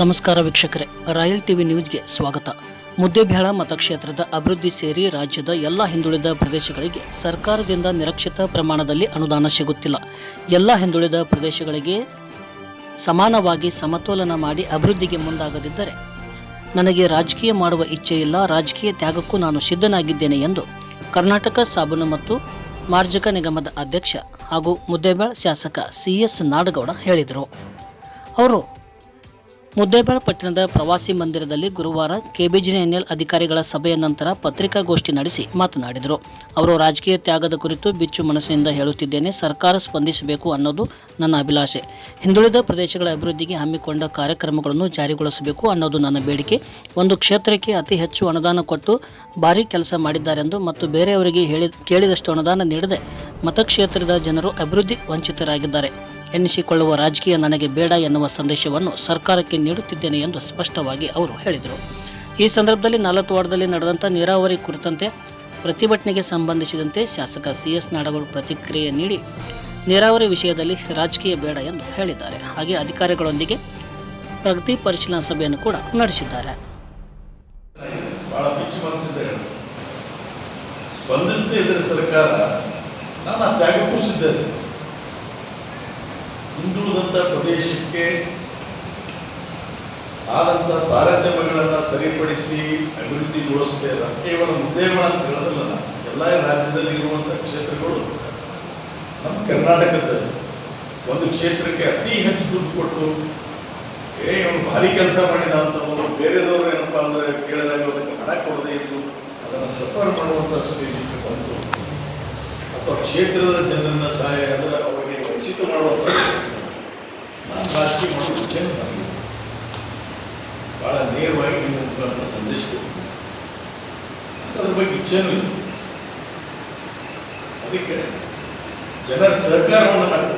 ನಮಸ್ಕಾರ ವೀಕ್ಷಕರೇ, royal TV ನ್ಯೂಸ್ಗೆ ಸ್ವಾಗತ. ಮುದ್ದೇಬ್ಯಾಳ ಮತಕ್ಷೇತ್ರದ ಅಭಿವೃದ್ಧಿ ಸೇರಿ ರಾಜ್ಯದ ಎಲ್ಲ ಹಿಂದುಳಿದ ಪ್ರದೇಶಗಳಿಗೆ ಸರ್ಕಾರದಿಂದ ನಿರೀಕ್ಷಿತ ಪ್ರಮಾಣದಲ್ಲಿ ಅನುದಾನ ಸಿಗುತ್ತಿಲ್ಲ. ಎಲ್ಲ ಹಿಂದುಳಿದ ಪ್ರದೇಶಗಳಿಗೆ ಸಮಾನವಾಗಿ ಸಮತೋಲನ ಮಾಡಿ ಅಭಿವೃದ್ಧಿಗೆ ಮುಂದಾಗದಿದ್ದರೆ ನನಗೆ ರಾಜಕೀಯ ಮಾಡುವ ಇಚ್ಛೆ ಇಲ್ಲ, ರಾಜಕೀಯ ತ್ಯಾಗಕ್ಕೂ ನಾನು ಸಿದ್ಧನಾಗಿದ್ದೇನೆ ಎಂದು ಕರ್ನಾಟಕ ಸಾಬೂನು ಮತ್ತು ಮಾರ್ಜಕ ನಿಗಮದ ಅಧ್ಯಕ್ಷ ಹಾಗೂ ಮುದ್ದೇಬೇಳ ಶಾಸಕ ಸಿ ಎಸ್ ನಾಡಗೌಡ ಹೇಳಿದರು. ಅವರು ಮುದ್ದೇಬೇಳ ಪಟ್ಟಣದ ಪ್ರವಾಸಿ ಮಂದಿರದಲ್ಲಿ ಗುರುವಾರ ಕೆಬಿಜಿಎನ್ಎಲ್ ಅಧಿಕಾರಿಗಳ ಸಭೆಯ ನಂತರ ಪತ್ರಿಕಾಗೋಷ್ಠಿ ನಡೆಸಿ ಮಾತನಾಡಿದರು. ಅವರು ರಾಜಕೀಯ ತ್ಯಾಗದ ಕುರಿತು ಬಿಚ್ಚು ಮನಸ್ಸಿನಿಂದ ಹೇಳುತ್ತಿದ್ದೇನೆ, ಸರ್ಕಾರ ಸ್ಪಂದಿಸಬೇಕು ಅನ್ನೋದು ನನ್ನ ಅಭಿಲಾಷೆ. ಹಿಂದುಳಿದ ಪ್ರದೇಶಗಳ ಅಭಿವೃದ್ಧಿಗೆ ಹಮ್ಮಿಕೊಂಡ ಕಾರ್ಯಕ್ರಮಗಳನ್ನು ಜಾರಿಗೊಳಿಸಬೇಕು ಅನ್ನೋದು ನನ್ನ ಬೇಡಿಕೆ. ಒಂದು ಕ್ಷೇತ್ರಕ್ಕೆ ಅತಿ ಹೆಚ್ಚು ಅನುದಾನ ಕೊಟ್ಟು ಭಾರೀ ಕೆಲಸ ಮಾಡಿದ್ದಾರೆಂದು ಮತ್ತು ಬೇರೆಯವರಿಗೆ ಹೇಳಿ ಕೇಳಿದಷ್ಟು ಅನುದಾನ ನೀಡದೆ ಮತಕ್ಷೇತ್ರದ ಜನರು ಅಭಿವೃದ್ಧಿ ವಂಚಿತರಾಗಿದ್ದಾರೆ. ಎನ್ನಿಸಿಕೊಳ್ಳುವ ರಾಜಕೀಯ ನನಗೆ ಬೇಡ ಎನ್ನುವ ಸಂದೇಶವನ್ನು ಸರ್ಕಾರಕ್ಕೆ ನೀಡುತ್ತಿದ್ದೇನೆ ಎಂದು ಸ್ಪಷ್ಟವಾಗಿ ಅವರು ಹೇಳಿದರು. ಈ ಸಂದರ್ಭದಲ್ಲಿ ನಾಲ್ಕು ವಾರದಲ್ಲಿ ನಡೆದಂಥ ನೀರಾವರಿ ಕುರಿತಂತೆ ಪ್ರತಿಭಟನೆಗೆ ಸಂಬಂಧಿಸಿದಂತೆ ಶಾಸಕ ಸಿ ಎಸ್ ನಾಡಗೌಡ ಪ್ರತಿಕ್ರಿಯೆ ನೀಡಿ ನೀರಾವರಿ ವಿಷಯದಲ್ಲಿ ರಾಜಕೀಯ ಬೇಡ ಎಂದು ಹೇಳಿದ್ದಾರೆ. ಹಾಗೆ ಅಧಿಕಾರಿಗಳೊಂದಿಗೆ ಪ್ರಗತಿ ಪರಿಶೀಲನಾ ಸಭೆಯನ್ನು ಕೂಡ ನಡೆಸಿದ್ದಾರೆ. ಸ್ಪಂದಿಸದೇ ಇದ್ದರೆ ಸರ್ಕಾರ, ನಾನು ಸಿದ್ಧತೆ ಹಿಂದುಳಿದಂಥ ಪ್ರದೇಶಕ್ಕೆ ಆದಂಥ ತಾರತಮ್ಯಗಳನ್ನು ಸರಿಪಡಿಸಿ ಅಭಿವೃದ್ಧಿಗೊಳಿಸದೆ ಇಲ್ಲ ಕೇವಲ ಉದ್ಯಮ ಅಂತ ಹೇಳೋದಲ್ಲ ಎಲ್ಲ ರಾಜ್ಯದಲ್ಲಿ ಇರುವಂಥ ಕ್ಷೇತ್ರಗಳು ನಮ್ಮ ಕರ್ನಾಟಕದಲ್ಲಿ ಒಂದು ಕ್ಷೇತ್ರಕ್ಕೆ ಅತಿ ಹೆಚ್ಚು ದುಡ್ಡು ಕೊಟ್ಟು, ಏ ಇವನು ಭಾರಿ ಕೆಲಸ ಮಾಡಿದ ಅಂತ ಒಂದು ಬೇರೆದವರು ಏನಪ್ಪ ಅಂದ್ರೆ ಕೇಳಿದಾಗ ಅದಕ್ಕೆ ಹಣ ಕೊಡದೇ ಇದ್ದು ಅದನ್ನು ಸಫರ್ ಮಾಡುವಂಥ ಸ್ಟೇಜಿಗೆ ಬಂತು ಅಥವಾ ಕ್ಷೇತ್ರದ ಜನರನ್ನ ಸಹಾಯ ಅಂದರೆ ಅವರಿಗೆ ಮಾಡುವಂಥ ಪರಿಸ್ಥಿತಿ. ನಾನು ರಾಜಕೀಯ ಇಚ್ಛೆ ನನಗೆ ಭಾಳ ನೇರವಾಗಿ ನಿಮ್ಮ ಮುಖಾಂತರ ಸಂದೇಶ ಅದ್ರ ಬಗ್ಗೆ ಇಚ್ಛೆನೂ ಇಲ್ಲ. ಅದಕ್ಕೆ ಜನರ ಸಹಕಾರವನ್ನು ನಾವು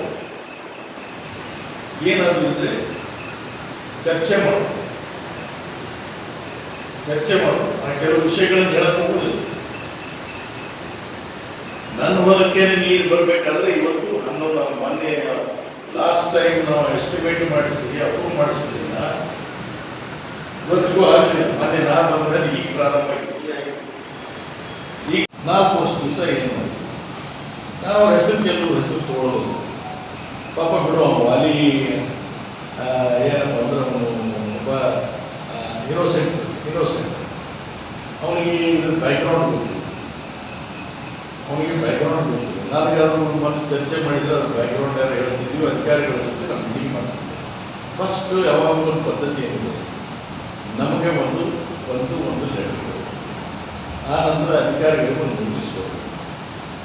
ಏನಾದರೂ ಚರ್ಚೆ ಮಾಡು ಚರ್ಚೆ ಮಾಡು ಆ ಕೆಲವು ವಿಷಯಗಳನ್ನು ಹೇಳಕ್ ಹೋಗುದಿಲ್ಲ. ನನ್ನ ಹೊಲಕ್ಕೇನೆ ನೀರು ಬರಬೇಕಾದ್ರೆ ಇವತ್ತು ಹನ್ನೊಂದು, ಮೊನ್ನೆ ಲಾಸ್ಟ್ ಟೈಮ್ ನಾವು ಎಸ್ಟಿಮೇಟ್ ಮಾಡಿಸಿ ಅಪ್ರೂವ್ ಮಾಡಿಸಿದ್ರಿಂದ ಇವತ್ತಿಗೂ ಆಗಲಿಲ್ಲ ಮೊನ್ನೆ ನಾನು ಬಂದ್ರೆ ಈಗ ಪ್ರಾರಂಭ. ಈಗ ನಾಲ್ಕು ವರ್ಷ ದಿವಸ ಏನು? ನಾವು ಹೆಸರು ಕೆಲವು ಹೆಸರು ತಗೊಳ್ಳೋದು. ಪಾಪ ಬಿಡು ಅಲ್ಲಿ ಏನಪ್ಪ ಅಂದ್ರೆ ಅವನು ಒಬ್ಬ ಇನೋಸೆಂಟ್ ಇನೋಸೆಂಟ್ ಅವನಿಗೆ ಇದ್ರ ಬ್ಯಾಕ್ಗ್ರೌಂಡ್ ಗೊತ್ತಿಲ್ಲ ಅವನಿಗೆ ಬ್ಯಾಕ್ಗ್ರೌಂಡ್ ಒಂದು ಮೊದಲು ಅದು ಚರ್ಚೆ ಮಾಡಿದ್ರೆ ಅದ್ರ ಬ್ಯಾಕ್ಗ್ರೌಂಡ್ ಯಾರು ಹೇಳ್ತಿದ್ವಿ, ಅಧಿಕಾರಿಗಳ ಜೊತೆ ನಮ್ಮ ಮೀಟಿಂಗ್ ಮಾಡ್ತೀವಿ ಫಸ್ಟ್ ಯಾವಾಗ ಒಂದು ಪದ್ಧತಿ ಏನಿದೆ? ನಮಗೆ ಒಂದು ಒಂದು ಒಂದು ಲೆಟರ್ ಆ ನಂತರ ಅಧಿಕಾರಿಗಳು ಒಂದು ಕೊಡಬೇಕು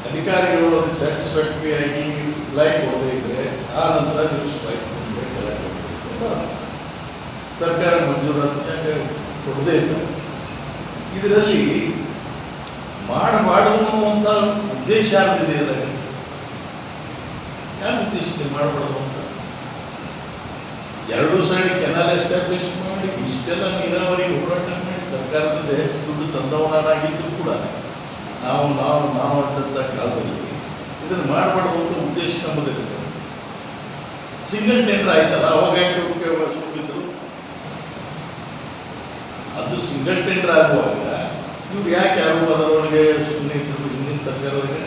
ಅಧಿಕಾರಿಗಳು ಅದಕ್ಕೆ ಸ್ಯಾಟಿಸ್ಫ್ಯಾಕ್ಟ್ರಿ ಆಗಿ ಲೈಕ್ ಕೊಡದೇ ಇದ್ರೆ, ಆ ನಂತರ ನೀವು ಸ್ಟ್ರೈಕ್ ಸರ್ಕಾರ ಮಂಜೂರಾತಿ ಕೊಡದೇ ಇಲ್ಲ? ಇದರಲ್ಲಿ ಮಾಡಬಾರ್ದು ಅಂತ ಉದ್ದೇಶ ಆಗ್ತಿದೆ ಯಾರು ಉದ್ದೇಶದಲ್ಲಿ ಮಾಡಬಾರ್ದು ಅಂತ? ಎರಡು ಸೈಡ್ ಕೆನಾಲ್ ಎಸ್ಟಾಬ್ಲಿಷ್ ಮಾಡಿ ಇಷ್ಟೆಲ್ಲ ನೀರಾವರಿ ಹೋರಾಟ ಮಾಡಿ ಸರ್ಕಾರದಿಂದ ಹೆಚ್ಚು ದುಡ್ಡು ತಂದವನಾಗಿದ್ದು ಕೂಡ ನಾವು ನಾವು ನಾವು ಅಂತ ಕಾಲದಲ್ಲಿ ಇದನ್ನು ಮಾಡಬಾರ್ದು ಅಂತ ಉದ್ದೇಶ ನಮ್ಮದಿರುತ್ತೆ ಸಿಂಗಲ್ ಟೆಂಡರ್ ಆಯ್ತಲ್ಲ, ಅವಾಗ ರೂಪಾಯಿ ಅದು ಸಿಂಗಲ್ ಟೆಂಡರ್ ಆಗುವಾಗ ಇವ್ರು ಯಾಕೆ ಯಾರು ಅದರೊಳಗೆ ಸುಮ್ಮನೆ ಇದ್ರು ಹಿಂದಿನ ಸರ್ಕಾರದೊಳಗೆ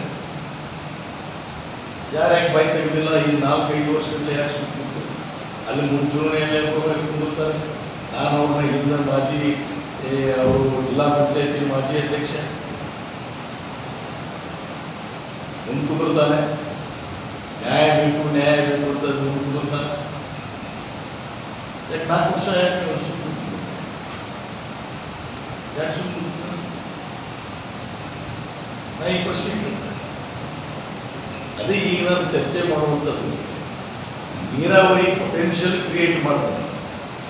ಯಾರು ಯಾಕೆ ಬೈ ತೆಗೆದಿಲ್ಲ? ಈ ನಾಲ್ಕೈದು ವರ್ಷದಲ್ಲಿ ಯಾಕೆ ಸುತ್ತಿತ್ತು ಅಲ್ಲಿ ಮುಂಚೂಣಿಯಲ್ಲಿ ಕುಂದಿರ್ತಾರೆ. ನಾನು ಅವ್ರನ್ನ ಹಿಂದೆ ಮಾಜಿ ಅವರು ಜಿಲ್ಲಾ ಪಂಚಾಯತಿ ಮಾಜಿ ಅಧ್ಯಕ್ಷ. ಕುದುರ್ತಾನೆ ನ್ಯಾಯ ಬೇಕು ನ್ಯಾಯ ಬೇಕು ಅಂತ ಕುದುರ್ತಾನೆ ಯಾಕೆ ನಾಲ್ಕು ವರ್ಷ ಯಾಕೆ ಯಾಕೆ ಕೂತ್ರು? ಅದೇ ಈಗ ನಾನು ಚರ್ಚೆ ಮಾಡುವಂಥದ್ದು, ನೀರಾವರಿ ಪೊಟೆನ್ಷಿಯಲ್ ಕ್ರಿಯೇಟ್ ಮಾಡ್ತಾರೆ.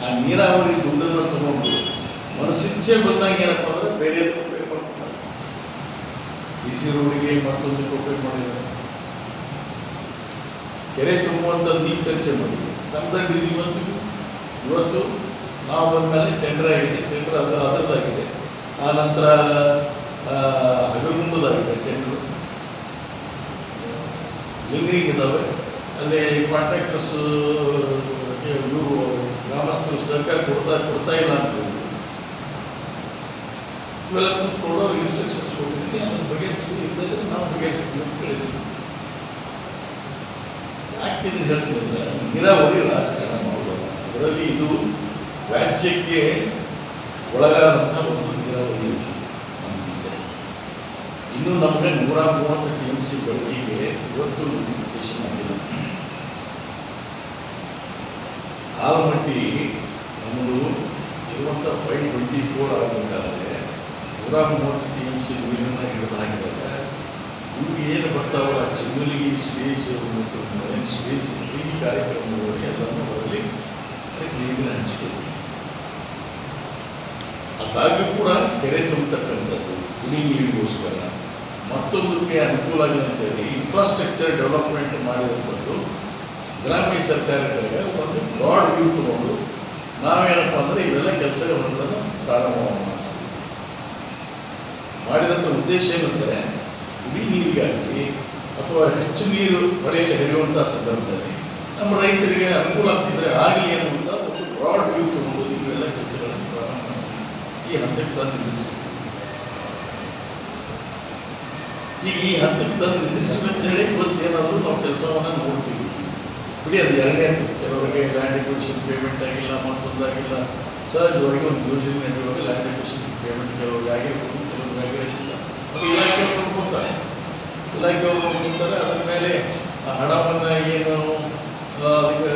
ಆ ನೀರಾವರಿ ದುಡ್ಡನ್ನು ತಗೊಂಡು ಮನಸ್ಸಿಚ್ಛೆ ಬಂದಾಗ ಏನಪ್ಪ ಅಂದ್ರೆ ಬೇರೆ ಉಪಯೋಗ ಮಾಡ್ತಾರೆ ಸಿ ಸಿ ರೋಡಿಗೆ ಮತ್ತೊಂದು ಉಪಯೋಗ ಮಾಡಿದ್ದಾರೆ. ಕೆರೆ ತುಂಬುವಂಥದ್ದು ಈಗ ಚರ್ಚೆ ಮಾಡಿದ್ವಿ ನಮ್ದು ಇದು ಇವತ್ತು ಇವತ್ತು ನಾವು ಬಂದಮೇಲೆ ಟೆಂಡರ್ ಆಗಿದೆ. ಟೆಂಡರ್ ಅದು ಅದರದ್ದಾಗಿದೆ ಆ ನಂತರ ಹಗಗುಂಬದಾಗಿದೆ ಜನರು ಇದ್ದಾವೆ ಅಲ್ಲಿ ಕಾಂಟ್ರಾಕ್ಟರ್ಸು ಇವರು ಗ್ರಾಮಸ್ಥರು ಸರ್ಕಾರ ಕೊಡ್ತಾ ಕೊಡ್ತಾ ಇಲ್ಲ ಅಂತ. ಇವೆಲ್ಲ ಕೊಡೋರು ಇನ್ಸ್ಟ್ರಕ್ಷನ್ಸ್ ಕೊಟ್ಟಿದ್ದೀನಿ ಅದನ್ನು ಬಗೆಹರಿಸಿ ಇಲ್ಲದ್ರೆ ನಾವು ಬಗೆಹರಿಸ್ತೀವಿ ಅಂತ ಹೇಳಿದ್ವಿ. ಯಾಕೆ ಇದು ಹೇಳ್ತಿದ್ರೆ ನೀರಾವರಿ ರಾಜಕಾರಣ ಮಾಡೋದು ಅದರಲ್ಲಿ ಇದು ರಾಜ್ಯಕ್ಕೆ ಒಳಗಾದಂಥ ಒಂದು ನೀರಾವರಿ ಯೋಜನೆ. ಇನ್ನು ನಮಗೆ ನೂರ ಮೂವತ್ತು ಟಿ ಎಂ ಸಿ ಬಳಕೆಗೆ ಇವತ್ತು ನೋಟಿಫಿಕೇಶನ್ ಆಗಿದೆ. ಆಲಮಟ್ಟಿ ನಮ್ಮದು ಇರುವಂಥ ಫೈವ್ ಟ್ವೆಂಟಿ ಫೋರ್ ಆಗಬೇಕಾದ್ರೆ ನೂರ ಮೂವತ್ತು ಟಿ ಎಂ ಸಿ ನೀರನ್ನು ಹಿಡಿದಾಗಿದ್ದಾಗ ಇವು ಏನು ಬರ್ತಾವಲ್ಲ ಚಿಮ್ಮಲಿಗೆ ಸ್ಟೇಜ್ ಮತ್ತು ಸ್ಟೇಜ್ ಈ ಕಾರ್ಯಕ್ರಮಗಳಿಗೆ ಎಲ್ಲವನ್ನು ಬರಲಿ ನೀರಿನ ಹಂಚಿಕೆ ಅದಾಗಿ ಕೂಡ ಕೆರೆ ತುಂಬತಕ್ಕಂಥದ್ದು ಕುಡಿ ನೀರಿಗೋಸ್ಕರ. ಮತ್ತೊಂದಕ್ಕೆ ಅನುಕೂಲ ಆಗಿದೆ ಅಂತ ಹೇಳಿ ಇನ್ಫ್ರಾಸ್ಟ್ರಕ್ಚರ್ ಡೆವಲಪ್ಮೆಂಟ್ ಮಾಡಿದಂಥದ್ದು ಗ್ರಾಮೀಣ ಸರ್ಕಾರಗಳಿಗೆ ಒಂದು ಬ್ರಾಡ್ ವ್ಯೂ ತಗೊಂಡು ನಾವೇನಪ್ಪ ಅಂದರೆ ಇವೆಲ್ಲ ಕೆಲಸಗಳನ್ನು ಪ್ರಾರಂಭ ಮಾಡಿದಂಥ ಉದ್ದೇಶ ಏನಂದರೆ ಕುಡಿ ನೀರಿಗಾಗಲಿ ಅಥವಾ ಹೆಚ್ಚು ನೀರು ಪಡೆಯಲು ಹರಿಯುವಂಥ ಸಂದರ್ಭದಲ್ಲಿ ನಮ್ಮ ರೈತರಿಗೆ ಅನುಕೂಲ ಆಗ್ತಿದ್ರೆ ಆಗಲಿ ಅನ್ನುವಂಥ ಒಂದು ಬ್ರಾಡ್ ವ್ಯೂ ತಗೊಂಡು ಇವೆಲ್ಲ ಕೆಲಸಗಳನ್ನು ಪ್ರಾರಂಭ ಮಾಡಿಸಿ ಈ ಹಂತಕ್ಕೆ ತಂದು ನಿಲ್ಲಿಸಿ ಈಗ ಈ ಹಂತಕ್ಕೆ ತಂದು ಹೇಳಿ ಇವತ್ತೇನಾದರೂ ನಾವು ಕೆಲಸವನ್ನು ನೋಡ್ತೀವಿ. ಬಿಡಿ, ಅದು ಎರಡನೇ. ಕೆಲವರಿಗೆ ಲ್ಯಾಂಡ್ ಎಕ್ವಿಷನ್ ಪೇಮೆಂಟ್ ಆಗಿಲ್ಲ ಮತ್ತೊಂದಾಗಿಲ್ಲ ಸಹಜವಾಗಿ ಒಂದು ಯೋಜನೆ ನಡೆಯುವಾಗ ಲ್ಯಾಂಡ್ ಪೇಮೆಂಟ್ ಕೆಲವ್ರಿಗೆ ಆಗಿರ್ಬೋದು, ಕೆಲವ್ರಿಗೆ ಆಗಿರೋದಿಲ್ಲ ಅದು ಇಲಾಖೆಯವರು ನೋಡ್ಕೊತಾರೆ ಇಲಾಖೆಯವರು ನೋಡ್ಕೊತಾರೆ ಅದ್ರ ಮೇಲೆ ಆ ಹಣವನ್ನು ಏನು ಅದಕ್ಕೆ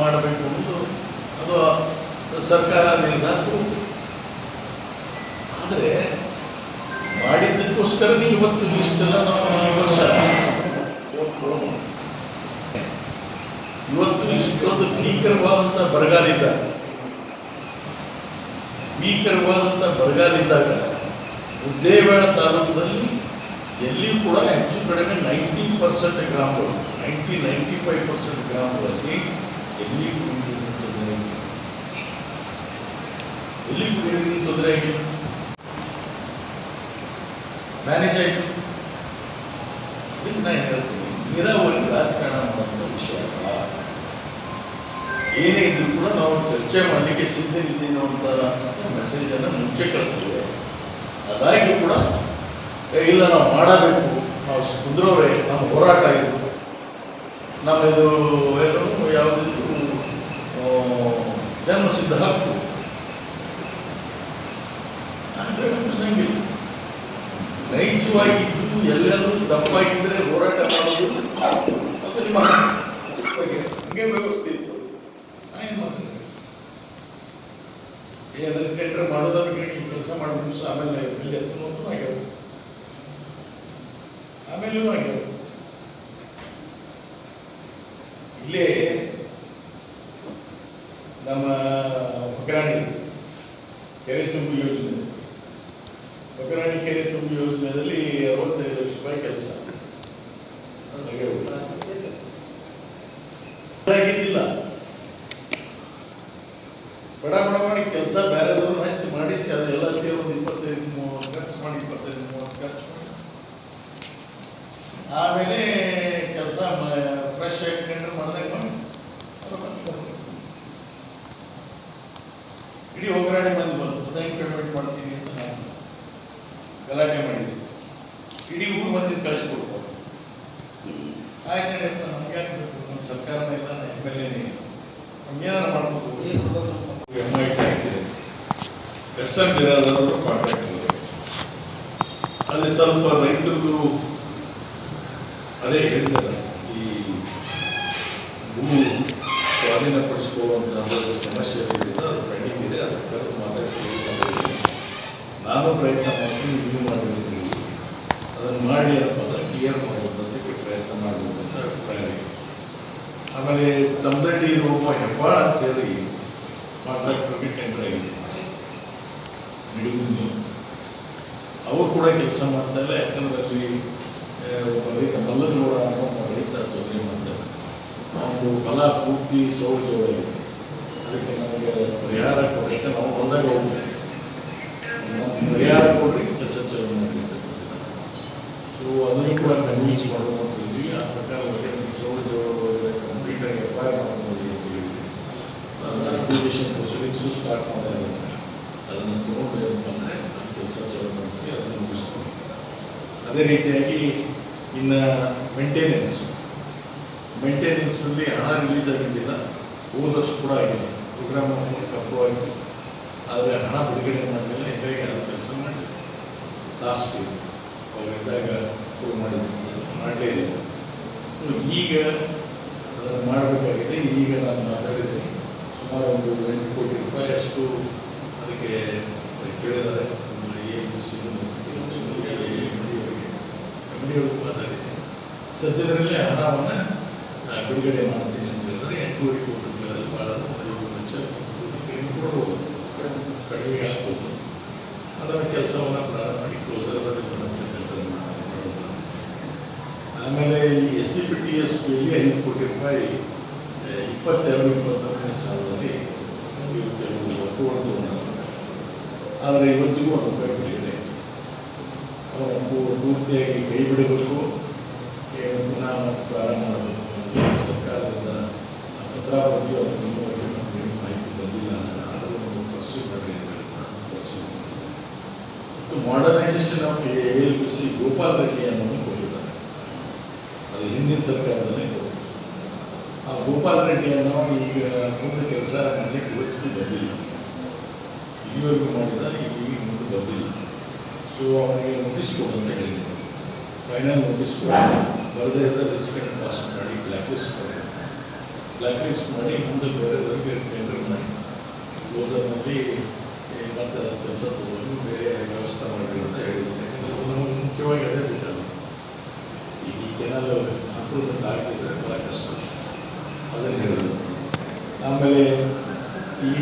ಮಾಡಬೇಕು ಅನ್ನೋದು ಅದು ಸರ್ಕಾರ ನಿರ್ಧಾರ ಆದರೆ ಮಾಡಿದ್ದಕ್ಕೋಸ್ಕರನೇ ಇವತ್ತು ಇಷ್ಟೆಲ್ಲ ನಾವು ವರ್ಷ ಇವತ್ತು ಇಷ್ಟೊಂದು ಭೀಕರವಾದಂಥ ಬರಗಾಲ ಇದ್ದಾಗ ಭೀಕರವಾದಂಥ ಬರಗಾಲ ಇದ್ದಾಗ ಉದ್ದೇಬೇಳ ತಾಲೂಕಿನಲ್ಲಿ ಎಲ್ಲಿಯೂ ಕೂಡ ಹೆಚ್ಚು ಕಡಿಮೆ ನೈಂಟಿ ಪರ್ಸೆಂಟ್ ಗ್ರಾಮಗಳು, ನೈಂಟಿ ನೈಂಟಿ ಫೈವ್ ಪರ್ಸೆಂಟ್ ಗ್ರಾಮಗಳಲ್ಲಿ ಎಲ್ಲಿ ಕುಡಿಯುವ ತೊಂದರೆ ಇಲ್ಲ. ಎಲ್ಲಿ ಕುಡಿಯುವ ತೊಂದರೆ ಆಗಿಲ್ಲ ಮ್ಯಾನೇಜ್ ಆಯಿತು. ಇದನ್ನ ನಾನು ಹೇಳ್ತೀನಿ ನೀರಾವರಿ ರಾಜಕಾರಣ ಮಾಡುವಂಥ ವಿಷಯ ಅಲ್ಲ. ಏನೇ ಇದ್ರೂ ಕೂಡ ನಾವು ಚರ್ಚೆ ಮಾಡಲಿಕ್ಕೆ ಸಿದ್ಧರಿದ್ದೀನಿ ಅಂತ ಮೆಸೇಜನ್ನು ಮುಂಚೆ ಕಳಿಸ್ತೇವೆ ಅದಾಗಿ ಕೂಡ ಇಲ್ಲ, ನಾವು ಮಾಡಬೇಕು. ನಾವು ಕುಂದ್ರವ್ರೆ ನಮ್ಮ ಹೋರಾಟ ಇದು ನಮ್ಮ ಇದು ಏನು ಯಾವುದಿದ್ರು ಜನ್ಮಸಿದ್ಧ ಹಕ್ಕು ಅಂದ್ರೆ ನಂಗಿಲ್ಲ ನೈಜವಾಗಿ ಎಲ್ಲರೂ ದಪ್ಪ ಇದ್ರೆ ಹೋರಾಟ ಮಾಡೋದು ಅದು ನಿಮ್ಮ ಹಂಗೆ ವ್ಯವಸ್ಥೆ ಇತ್ತು. ಏ ಅದನ್ನು ಕೆಟ್ಟರೆ ಮಾಡೋದನ್ನು ಕೇಳಿ ಕೆಲಸ ಮಾಡಬೇಕು ಮುಗಿಸು, ಆಮೇಲೆ ಇಲ್ಲಿ ಎತ್ತು ಅಂತ ಆಗ್ಯಾವ. ಆಮೇಲೂ ಆಗ್ಯಾವ. ಇಲ್ಲೇ ನಮ್ಮ ಒಗ್ರಾಣಿ ಕೆರೆ ತುಂಬು ಯೋಜನೆ ಒಗ್ರಾಣಿ ಕೆರೆ ತುಂಬು ಯೋಜನೆಯಲ್ಲಿ ಅರವತ್ತೈದು ಲಕ್ಷ ರೂಪಾಯಿ ಕೆಲಸ ಆಗಿದ್ದಿಲ್ಲ ಬಡ ಬಡ ಮಾಡಿ ಕೆಲಸ ಬೇರೆದವ್ರು ಹಂಚಿ ಮಾಡಿಸಿ ಅದೆಲ್ಲ ಸೇರಿ ಒಂದು ಇಪ್ಪತ್ತೈದು, ಮೂವತ್ತು ಖರ್ಚು ಮಾಡಿ, ಇಪ್ಪತ್ತೈದು, ಮೂವತ್ತು ಖರ್ಚು ಮಾಡಿ. ಆಮೇಲೆ ಕೆಲಸ ಫ್ರೆಶ್ ಆಗಿ ಮಾಡಿದಾಗ ಇಡೀ ಒಗ್ಗರಣೆ ಬಂದು ಬಂತು ಹೆಂಗೆ ಪೇಮೆಂಟ್ ಮಾಡ್ತೀನಿ ಅಂತ ನಾನು ಗಲಾಟೆ ಮಾಡಿದ್ವಿ ಇಡೀ ಊರು ಮಂದಿ ಕಳಿಸ್ಕೊಡ್ಬೋದು ಆಯ್ತು ನಮ್ಗೆ ಯಾಕೆ ಬೇಕು? ನಮ್ಮ ಸರ್ಕಾರನೇ ಇಲ್ಲ ಎಂ ಎಲ್ ಎನೇ ಇಲ್ಲ. ಮಾಡ್ಬೋದು? ಎಂ ಐ ಟಿ ಆಗ್ತಿದೆ ಎಸ್ ಎಂ ಇರೋದಾದ್ರು ಕಾಂಟ್ರಾಕ್ಟ್ ಇದೆ ಅಲ್ಲಿ ಸ್ವಲ್ಪ ರೈತರದ್ದು ಅದೇ ಹೇಳ್ತಾರೆ ಈ ಭೂ ಸ್ವಾಧೀನಪಡಿಸ್ಕೊಳ್ಳುವಂಥ ಸಮಸ್ಯೆಗಳಿಂದ ಅದು ಪೆಂಡಿಂಗ್ ಇದೆ ಅದಕ್ಕೆ ಮಾತಾಡ್ತೀವಿ ನಾನು ಪ್ರಯತ್ನ ಮಾಡ್ತೀನಿ ಇದು ಮಾಡಿದ್ದೀನಿ ಅದನ್ನು ಮಾಡಿ ಅಂದರೆ ಕ್ಲಿಯರ್ ಮಾಡೋದಕ್ಕೆ ಪ್ರಯತ್ನ ಮಾಡಬೇಕು ಅಂತ ಅಭಿಪ್ರಾಯ ಆಮೇಲೆ ತಮ್ಮದಳ್ಳಿ ಇರುವ ಹೆಬ್ಬಾಳ ಅಂತೇಳಿ ಅವರು ಕೂಡ ಕೆಲಸ ಮಾಡ್ತಾರೆ, ಯಾಕಂದ್ರೆ ಅಲ್ಲಿ ಒಬ್ಬ ರೈತ ಮಲ್ಲನೋಡ ಅನ್ನೋ ಒಬ್ಬ ರೈತ ತೊಂದರೆ ಮಾಡ್ತಾರೆ. ಅವನು ಬಲ ಪೂರ್ತಿ ಸೌಲಭ್ಯ ಅದಕ್ಕೆ ನಮಗೆ ಪರಿಹಾರ ಕೊಡಕ್ಕೆ ನಾವು ಬಂದಾಗ ಪರಿಹಾರ ಕೊಡ್ರಿ ಕೆಲಸ ಚಾಲು ಮಾಡಿದ್ದೆ ಸೊ ಅದನ್ನು ಕೂಡ ಕನ್ವಿನ್ಸ್ ಇದ್ವಿ ಆ ಪ್ರಕಾರ ಸೌಲಭ್ಯ ಕಂಪ್ಲೀಟಾಗಿ ಅಪಾಯ ಮಾಡ್ಬೋದು. ಅಂತ ಹೇಳಿದ್ವಿ ಅಪ್ಲಿಕೇಶನ್ ಪ್ರೊಸೀಡಿಂಗ್ಸು ಸ್ಟಾರ್ಟ್ ಮಾಡಿದ್ದಾರೆ ಅದನ್ನು ತೊಗೊಂಡು ಏನಪ್ಪ ನಮ್ಮ ಕೆಲಸ ಚಾಲು ಮಾಡಿಸಿ ಅದನ್ನು ಮುಗಿಸ್ಕೊಂಡು ಅದೇ ರೀತಿಯಾಗಿ ಇನ್ನು ಮೇಂಟೆನೆನ್ಸ್ ಮೇಂಟೆನೆನ್ಸಲ್ಲಿ ಹಣ ರಿಲೀಸ್ ಆಗಿದ್ದಿಲ್ಲ, ಹೋದ ಕೂಡ ಆಗಿಲ್ಲ ಪ್ರೋಗ್ರಾಮ್ ಅಪ್ರೂವ್ ಆಯಿತು ಆದರೆ ಹಣ ಬಿಡುಗಡೆ ಮಾಡಿದ್ಮೇಲೆ ಹೇಗೆ ಅದು ಕೆಲಸ ಮಾಡಿ ಲಾಸ್ಟ್ ಅವರಿದ್ದಾಗ ಅಪ್ರೂವ್ ಮಾಡಿದ್ದು ಮಾಡಲೇ ಇಲ್ಲ. ಈಗ ಅದನ್ನು ಮಾಡಬೇಕಾಗಿದೆ. ಈಗ ನಾನು ಮಾತಾಡಿದ್ದೀನಿ. ಒಂದು ಎಂಟು ಕೋಟಿ ರೂಪಾಯಿ ಅಷ್ಟು ಅದಕ್ಕೆ ಕೇಳಿದ್ದಾರೆ ಅವ್ರಿಗೆ ಮಾತಾಡಿದ್ದೀನಿ ಸದ್ಯದಲ್ಲೇ ಹಣವನ್ನು ಬಿಡುಗಡೆ ಮಾಡ್ತೀನಿ ಅಂತ ಹೇಳಿದ್ರೆ ಎಂಟೂವರೆ ಕೋಟಿ ರೂಪಾಯಿ ಭಾಳ ಐದು ಲಕ್ಷ ಕಡಿಮೆ ಆಗ್ಬೋದು ಅದರ ಕೆಲಸವನ್ನು ಪ್ರಾರಂಭ ಮಾಡಿ ಕ್ಲೋಸರ್ ಮನಸ್ಥಿತಿ ಆಮೇಲೆ ಈ S C P T S ಐದು ಕೋಟಿ ರೂಪಾಯಿ ಇಪ್ಪತ್ತೆರಡು ಇಪ್ಪತ್ತೆರಡು ಇಪ್ಪತ್ತೊಂದನೇ ಸಾಲದಲ್ಲಿ ಇವು ಕೆಲವು ಆದರೆ ಇವತ್ತಿಗೂ ಅದು ಕೈಬಿಟ್ಟಿದೆ ಬಿಟ್ಟಿದೆ ಅವರ ಪೂರ್ತಿಯಾಗಿ ಕೈ ಬಿಡಬೇಕು ಪುನಃ ಪ್ರಾರಂಭ ಮಾಡಬೇಕು ಸರ್ಕಾರದಿಂದ ಪತ್ರಾವಧಿ ಅದನ್ನು ಮಾಹಿತಿ ಬಂದಿಲ್ಲ ಅದನ್ನು pursue modernisation of A L P C Gopal Reddy ಅನ್ನೋದು ಕೊಟ್ಟಿದ್ದಾರೆ. ಅದು ಹಿಂದಿನ ಸರ್ಕಾರದಲ್ಲೇ ಗೋಪಾಲ್ ರೆಡ್ಡಿಯನ್ನು ಈಗ ಮುಂದೆ ಕೆಲಸ ಮಾಡಲಿಕ್ಕೆ ಇವತ್ತು ಬಂದಿಲ್ಲ ಇಲ್ಲಿವರೆಗೂ ಮಾಡಿದ ಈಗ ಮುಂದೆ ಬಂದಿಲ್ಲ ಸೊ ಅವನಿಗೆ ನೋಟಿಸ್ ಕೊಡು ಅಂತ ಹೇಳಿದ್ದೀನಿ ಫೈನಲ್ ನೋಟಿಸ್ ಕೊಡೋದು ಬರದೇ ಇದ್ದ ರಿಸ್ಕ್ ಅಂಡ್ ಪಾಸ್ ಮಾಡಿ ಬ್ಲ್ಯಾಕ್ ಲಿಸ್ಟ್ ಮಾಡಿ. ಬ್ಲ್ಯಾಕ್ ಲಿಸ್ಟ್ ಮಾಡಿ, ಮುಂದೆ ಬೇರೆದವರಿಗೆ ಟೆಂಡರ್ ಮಾಡಿ. ಕ್ಲೋಸರ್ನಲ್ಲಿ ಮತ್ತೆ ಕೆಲಸ ತಗೊಂಡು ಬೇರೆ ವ್ಯವಸ್ಥೆ ಮಾಡಿ ಅಂತ ಹೇಳಿದ್ದೆ ಯಾಕಂದರೆ ಮುಖ್ಯವಾಗಿ ಅದೇ ಬಿಟ್ಟಲ್ಲ. ಈಗ ಈ ಕೆನಲ್ ಇಂಪ್ರೂವ್ಮೆಂಟ್ ಆಗಿದ್ರೆ ಭಾಳ ಕಷ್ಟ. ಅದನ್ನು ಹೇಳೋದು ಆಮೇಲೆ ಈ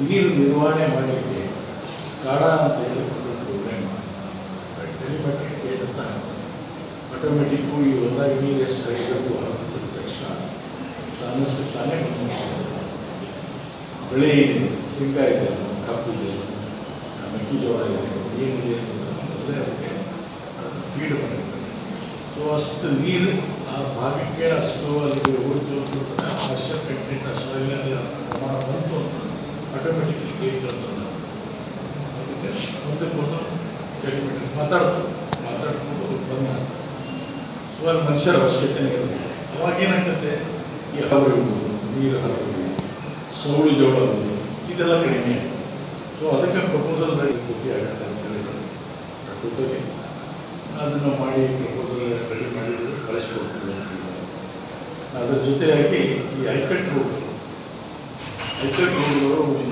ನೀರು ನಿರ್ವಹಣೆ ಮಾಡಲಿಕ್ಕೆ ಸ್ಕಾಡಾ ಅಂತ ಹೇಳಿ ಒಂದು ಪ್ರೋಗ್ರಾಮ್ ಟೆಲಿಮೆಟ್ರಿಕ್ ಗೇಟ್ ಅಂತ ಆಟೋಮೆಟಿಕ್ಕು ಈ ಒಂದಾಗಿ ನೀರು ಎಷ್ಟು ಕಡಿಬೇಕು ಅನ್ನೋದ್ರ ತಕ್ಷಣ ತಾನಷ್ಟು ತಾನೇ. ಬೆಳೆ ಏನಿದೆ ಶೇಂಗಾ ಇದೆ, ಕಬ್ಬು ಇದೆ ಮೆಕ್ಕೆಜೋಳ ಇದೆ, ಏನಿದೆ ಅಂತ ಅದಕ್ಕೆ ಫೀಡ್ ಮಾಡಿರ್ತಾರೆ ಸೊ ಅಷ್ಟು ನೀರು ಭಾಗಕ್ಕೆ ಅಷ್ಟು ಅಲ್ಲಿಗೆ ಹೋಯ್ತು ಅಂತ ವರ್ಷ ಕಂಟೆಂಟ್ ಅಷ್ಟು ಅಲ್ಲಿ ಅಲ್ಲಿ ಪ್ರಮಾಣ ಬಂತು ಆಟೋಮೆಟಿಕ್ಲಿ ಗೇಟ್ ಬರ್ತದೆ ಅದಕ್ಕೆ ಮುಂದೆ ಬಂದು ಟೆಲಿಮೀಟರ್ ಮಾತಾಡ್ತು ಮಾತಾಡ್ಕೊಂಡು ಬಂದ ಸುಮಾರು ಮನುಷ್ಯರ ಅವಶ್ಯಕತೆ ಅವಾಗ ಏನಾಗ್ತದೆ? ಈ ಹರಡುವುದು ನೀರು ಹರಡುವುದು ಸೌಳು ಜೋಳೋದು ಇದೆಲ್ಲ ಕಡಿಮೆ ಸೊ ಅದಕ್ಕೆ ಪ್ರಪೋಸಲ್ ಕೋಟಿ ಆಗುತ್ತೆ ಅಂತ ಹೇಳಿದ್ರು. ಟೋಟಲಿ ಅದನ್ನು ಮಾಡಿ ರೆಡಿ ಮಾಡಿ ಕಳಿಸ್ಕೊಡ್ತೀವಿ ಅದರ ಜೊತೆಯಾಗಿ ಈ ಐಕಟ್ ರೋಡ್ ಐಕಟ್ ರೋಡ್ಗಳು ಒಂದು